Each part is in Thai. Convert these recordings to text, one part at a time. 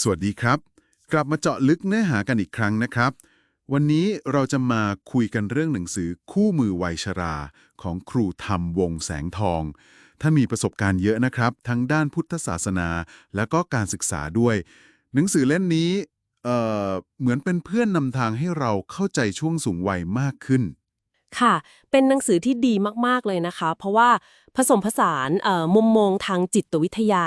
สวัสดีครับ กลับมาเจาะลึกเนื้อหากันอีกครั้งนะครับ วันนี้เราจะมาคุยกันเรื่องหนังสือคู่มือวัยชรา ของครูธรรมวงแสงทองท่านมีประสบการณ์เยอะนะครับ ทั้งด้านพุทธศาสนา และก็การศึกษาด้วย หนังสือเล่มนี้เเหมือนเป็นเพื่อนนำทางให้เราเข้าใจช่วงสูงวัยมากขึ้น ค่ะ เป็นหนังสือที่ดีมาก ๆ เลยนะคะ เพราะว่าผสมผสานมุมมองทางจิตวิทยา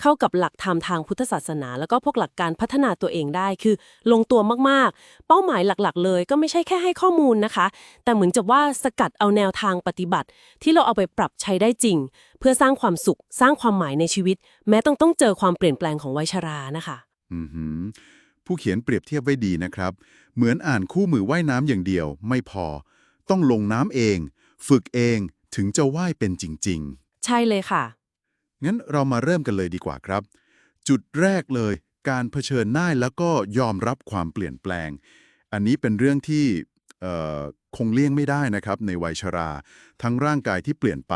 เข้ากับหลักธรรมทางพุทธศาสนา แล้วก็พวกหลักการพัฒนาตัวเองได้คือลงตัวมาก ๆ เป้าหมายหลัก ๆ เลย ก็ไม่ใช่แค่ให้ข้อมูลนะคะ แต่เหมือนจะว่าสกัดเอาแนวทางปฏิบัติ ที่เราเอาไปปรับใช้ได้จริง เพื่อสร้างความสุข สร้างความหมายในชีวิต แม้ต้องต้องเจอความเปลี่ยนแปลงของวัยชรานะคะ อือหือผู้เขียนเปรียบเทียบไว้ดีนะครับ เหมือนอ่านคู่มือว่ายน้ำอย่างเดียว ไม่พอ ต้องลงน้ำเอง ฝึกเองถึงจะว่ายเป็นจริง ใช่เลยค่ะ ๆ งั้นเรามาเริ่มกันเลยดีกว่าครับ จุดแรกเลย การเผชิญหน้าแล้วก็ยอมรับความเปลี่ยนแปลง อันนี้เป็นเรื่องที่เอ่อคงเลี่ยงไม่ได้นะครับ ในวัยชรา ทั้งร่างกายที่เปลี่ยนไป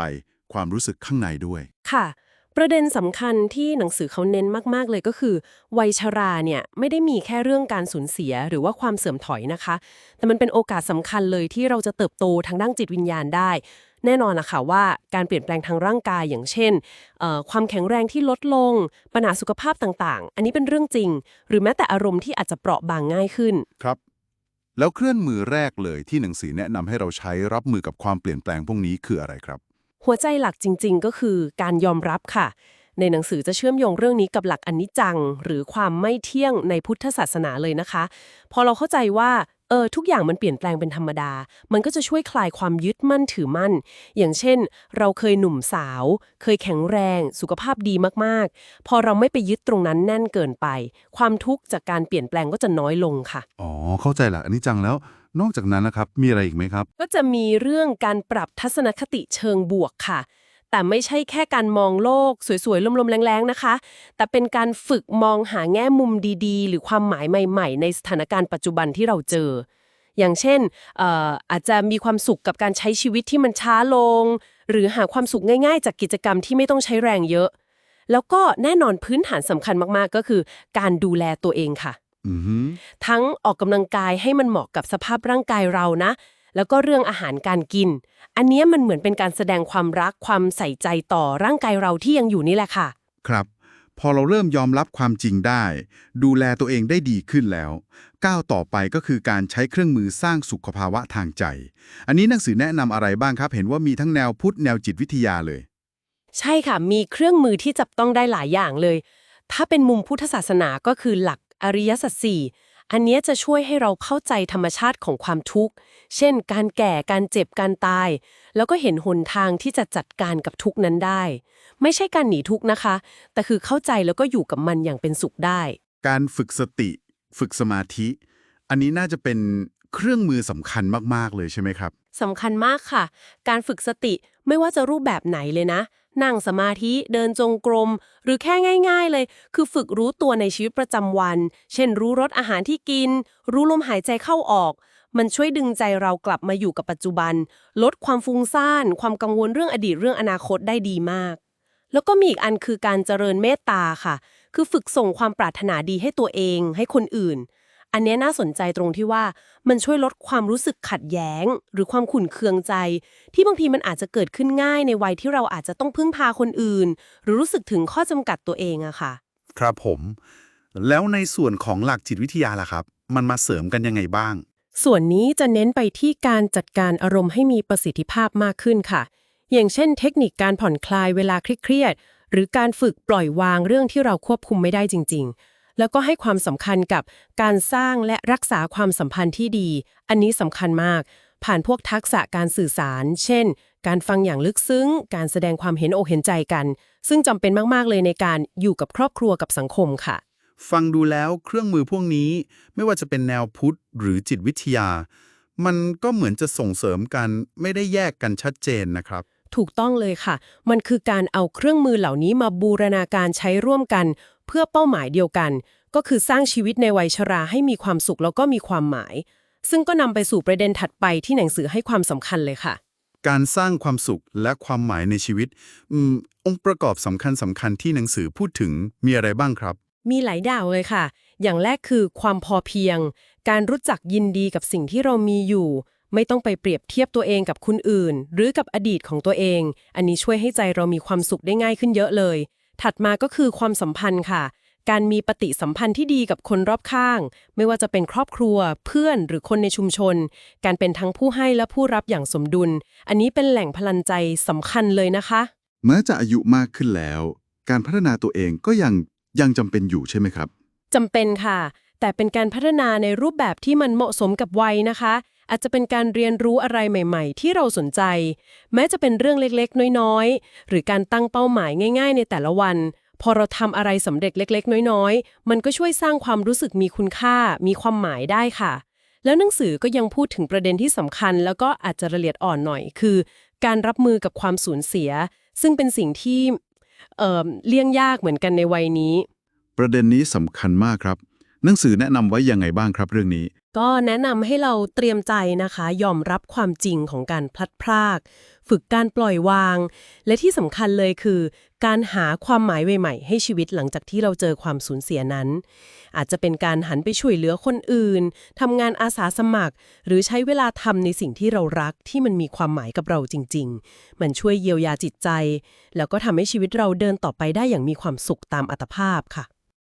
ความรู้สึกข้างในด้วย ค่ะ ประเด็นสำคัญที่หนังสือเขาเน้นมาก ๆ เลยก็คือ วัยชราเนี่ยไม่ได้มีแค่เรื่องการสูญเสียหรือว่าความเสื่อมถอยนะคะ แต่มันเป็นโอกาสสำคัญเลยที่เราจะเติบโตทางด้านจิตวิญญาณได้ แน่นอนนะคะว่าการเปลี่ยนแปลงทางร่างกายอย่างเช่น ความแข็งแรงที่ลดลง ปัญหาสุขภาพต่างๆ อันนี้เป็นเรื่องจริง หรือแม้แต่อารมณ์ที่อาจจะเปราะบางง่ายขึ้นครับ แล้วเครื่องมือแรกเลยที่หนังสือแนะนำให้เราใช้รับมือกับความเปลี่ยนแปลงพวกนี้คืออะไรครับ หัวใจหลักจริง ๆ ก็คือการยอมรับค่ะ ในหนังสือจะเชื่อมโยงเรื่องนี้กับหลักอนิจจัง หรือความไม่เที่ยงในพุทธศาสนาเลยนะคะ พอเราเข้าใจว่าเออทุกอย่างมันเปลี่ยนแปลงเป็นธรรมดา มันก็จะช่วยคลายความยึดมั่นถือมั่น อย่างเช่น เราเคยหนุ่มสาว เคยแข็งแรง สุขภาพดีมากๆ พอเราไม่ไปยึดตรงนั้นแน่นเกินไป ความทุกข์จากการเปลี่ยนแปลงก็จะน้อยลงค่ะ อ๋อ เข้าใจหลักอันนี้จังแล้ว นอกจากนั้นนะครับ มีอะไรอีกไหมครับ ก็จะมีเรื่องการปรับทัศนคติเชิงบวกค่ะ แต่ไม่ใช่แค่การมองโลกสวยๆ ลมๆ แรงๆ นะคะ แต่เป็นการฝึกมองหาแง่มุมดีๆ หรือความหมายใหม่ ๆ ในสถานการณ์ปัจจุบันที่เราเจอ อย่างเช่นอออาจจะมีความสุขกับการใช้ชีวิตที่มันช้าลง หรือหาความสุขง่ายๆ จากกิจกรรมที่ไม่ต้องใช้แรงเยอะ แล้วก็แน่นอนพื้นฐานสำคัญมากๆ ก็คือ การดูแลตัวเองค่ะ ทั้งออกกำลังกายให้มันเหมาะกับสภาพร่างกายเรานะ แล้วก็เรื่องอาหารการกิน อันเนี้ยมันเหมือนเป็นการแสดงความรักความใส่ใจต่อร่างกายเราที่ยังอยู่นี่แหละค่ะ ครับ พอเราเริ่มยอมรับความจริงได้ ดูแลตัวเองได้ดีขึ้นแล้ว ก้าวต่อไปก็คือการใช้เครื่องมือสร้างสุขภาวะทางใจ อันนี้หนังสือแนะนำอะไรบ้างครับ เห็นว่ามีทั้งแนวพุทธแนวจิตวิทยาเลย ใช่ค่ะมีเครื่องมือที่จับต้องได้หลายอย่างเลยถ้าเป็นมุมพุทธศาสนาก็คือหลัก อริยสัจสี่อันเนี้ยจะช่วยให้เราเข้าใจธรรมชาติของความทุกข์ เช่น การแก่ การเจ็บ การตาย แล้วก็เห็นหนทางที่จะจัดการกับทุกข์นั้นได้ ไม่ใช่การหนีทุกข์นะคะ แต่คือเข้าใจแล้วก็อยู่กับมันอย่างเป็นสุขได้ การฝึกสติ ฝึกสมาธิ อันนี้น่าจะเป็นเครื่องมือสำคัญมาก ๆ เลยใช่ไหมครับสำคัญมากค่ะ การฝึกสติไม่ว่าจะรูปแบบไหนเลยนะ นั่งสมาธิเดินจงกรม หรือแค่ง่าย ๆเลย คือฝึกรู้ตัวในชีวิตประจำวัน เช่น รู้รสอาหารที่กิน รู้ลมหายใจเข้าออก มันช่วยดึงใจเรากลับมาอยู่กับปัจจุบัน ลดความฟุ้งซ่าน ความกังวลเรื่องอดีตเรื่องอนาคตได้ดีมาก แล้วก็มีอีกอันคือการเจริญเมตตาค่ะ คือฝึกส่งความปรารถนาดีให้ตัวเอง ให้คนอื่น อันเนี้ยน่าสนใจตรงที่ว่ามันช่วยลดความรู้สึกขัดแย้ง หรือความขุ่นเคืองใจ ที่บางทีมันอาจจะเกิดขึ้นง่ายในวัยที่เราอาจจะต้องพึ่งพาคนอื่น หรือรู้สึกถึงข้อจำกัดตัวเองอะค่ะ ครับผม แล้วในส่วนของหลักจิตวิทยาล่ะครับ มันมาเสริมกันยังไงบ้าง ส่วนนี้จะเน้นไปที่การจัดการอารมณ์ให้มีประสิทธิภาพมากขึ้นค่ะ อย่างเช่น เทคนิคการผ่อนคลายเวลาเครียดๆหรือการฝึกปล่อยวางเรื่องที่เราควบคุมไม่ได้จริง ๆ แล้วก็ให้ความสำคัญกับการสร้างและรักษาความสัมพันธ์ที่ดี อันนี้สำคัญมาก ผ่านพวกทักษะการสื่อสาร เช่น การฟังอย่างลึกซึ้ง การแสดงความเห็นอกเห็นใจกัน ซึ่งจำเป็นมากๆเลยในการอยู่กับครอบครัวกับสังคมค่ะ ฟังดูแล้วเครื่องมือพวกนี้ ไม่ว่าจะเป็นแนวพุทธหรือจิตวิทยา มันก็เหมือนจะส่งเสริมกัน ไม่ได้แยกกันชัดเจนนะครับถูกต้องเลยค่ะ มันคือการเอาเครื่องมือเหล่านี้มาบูรณาการใช้ร่วมกันเพื่อเป้าหมายเดียวกัน ก็คือสร้างชีวิตในวัยชราให้มีความสุขแล้วก็มีความหมาย ซึ่งก็นำไปสู่ประเด็นถัดไปที่หนังสือให้ความสำคัญเลยค่ะ การสร้างความสุขและความหมายในชีวิตอมองค์ประกอบสำคัญสำคัญที่หนังสือพูดถึงมีอะไรบ้างครับ มีหลายดาวเลยค่ะ อย่างแรกคือความพอเพียง การรู้จักยินดีกับสิ่งที่เรามีอยู่ไม่ต้องไปเปรียบเทียบตัวเองกับคนอื่น หรือกับอดีตของตัวเอง อันนี้ช่วยให้ใจเรามีความสุขได้ง่ายขึ้นเยอะเลย ถัดมาก็คือความสัมพันธ์ค่ะ การมีปฏิสัมพันธ์ที่ดีกับคนรอบข้าง ไม่ว่าจะเป็นครอบครัว เพื่อนหรือคนในชุมชน การเป็นทั้งผู้ให้และผู้รับอย่างสมดุล อันนี้เป็นแหล่งพลังใจสำคัญเลยนะคะ แม้จะอายุมากขึ้นแล้ว การพัฒนาตัวเองก็ยังยังจำเป็นอยู่ใช่ไหมครับจำเป็นค่ะ แต่เป็นการพัฒนาในรูปแบบที่มันเหมาะสมกับวัยนะคะ อาจจะเป็นการเรียนรู้อะไรใหม่ๆ ที่เราสนใจ แม้จะเป็นเรื่องเล็กๆ น้อยๆ หรือการตั้งเป้าหมายง่าย ๆ ในแต่ละวัน พอเราทำอะไรสำเร็จเล็ก ๆ น้อยๆ มันก็ช่วยสร้างความรู้สึกมีคุณค่า มีความหมายได้ค่ะ แล้วหนังสือก็ยังพูดถึงประเด็นที่สำคัญ แล้วก็อาจจะละเอียดอ่อนหน่อย คือ การรับมือกับความสูญเสีย ซึ่งเป็นสิ่งที่เเลี่ยงยากเหมือนกันในวัยนี้ ประเด็นนี้สำคัญมากครับ หนังสือแนะนำไว้ยังไงบ้างครับเรื่องนี้ ก็แนะนำให้เราเตรียมใจนะคะ ยอมรับความจริงของการพลัดพราก ฝึกการปล่อยวาง และที่สำคัญเลยคือ การหาความหมายใหม่ๆให้ชีวิตหลังจากที่เราเจอความสูญเสียนั้น อาจจะเป็นการหันไปช่วยเหลือคนอื่นทำงานอาสาสมัคร หรือใช้เวลาทำในสิ่งที่เรารักที่มันมีความหมายกับเราจริง ๆ มันช่วยเยียวยาจิตใจ แล้วก็ทำให้ชีวิตเราเดินต่อไปได้อย่างมีความสุขตามอัตภาพค่ะ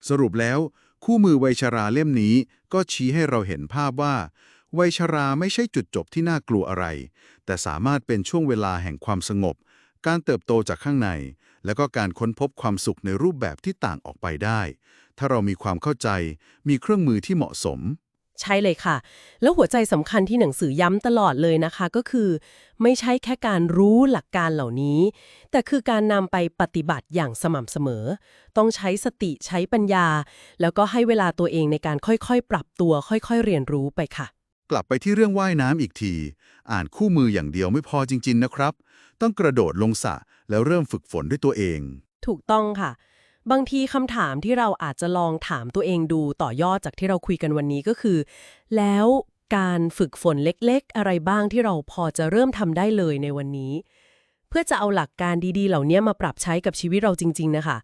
สรุปแล้ว คู่มือวัยชราเล่มนี้ก็ชี้ให้เราเห็นภาพว่าวัยชราไม่ใช่จุดจบที่น่ากลัวอะไร แต่สามารถเป็นช่วงเวลาแห่งความสงบ การเติบโตจากข้างใน และก็การค้นพบความสุขในรูปแบบที่ต่างออกไปได้ ถ้าเรามีความเข้าใจ มีเครื่องมือที่เหมาะสม ใช่เลยค่ะ แล้วหัวใจสำคัญที่หนังสือย้ำตลอดเลยนะคะก็คือ ไม่ใช่แค่การรู้หลักการเหล่านี้ แต่คือการนำไปปฏิบัติอย่างสม่ำเสมอ ต้องใช้สติใช้ปัญญา แล้วก็ให้เวลาตัวเองในการค่อยๆ ปรับตัว ค่อยๆ เรียนรู้ไปค่ะ กลับไปที่เรื่องว่ายน้ำอีกที อ่านคู่มืออย่างเดียวไม่พอจริง ๆ นะครับ ต้องกระโดดลงสระแล้วเริ่มฝึกฝนด้วยตัวเอง ถูกต้องค่ะ บางทีคำถามที่เราอาจจะลองถามตัวเองดูต่อยอดจากที่เราคุยกันวันนี้ก็คือ แล้วการฝึกฝนเล็กๆ อะไรบ้างที่เราพอจะเริ่มทำได้เลยในวันนี้ เพื่อจะเอาหลักการดีๆ เหล่านี้มาปรับใช้กับชีวิตเราจริง ๆ นะคะ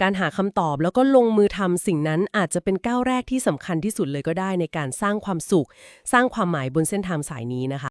การหาคำตอบแล้วก็ลงมือทำสิ่งนั้นอาจจะเป็นก้าวแรกที่สำคัญที่สุดเลยก็ได้ในการสร้างความสุข สร้างความหมายบนเส้นทางสายนี้นะคะ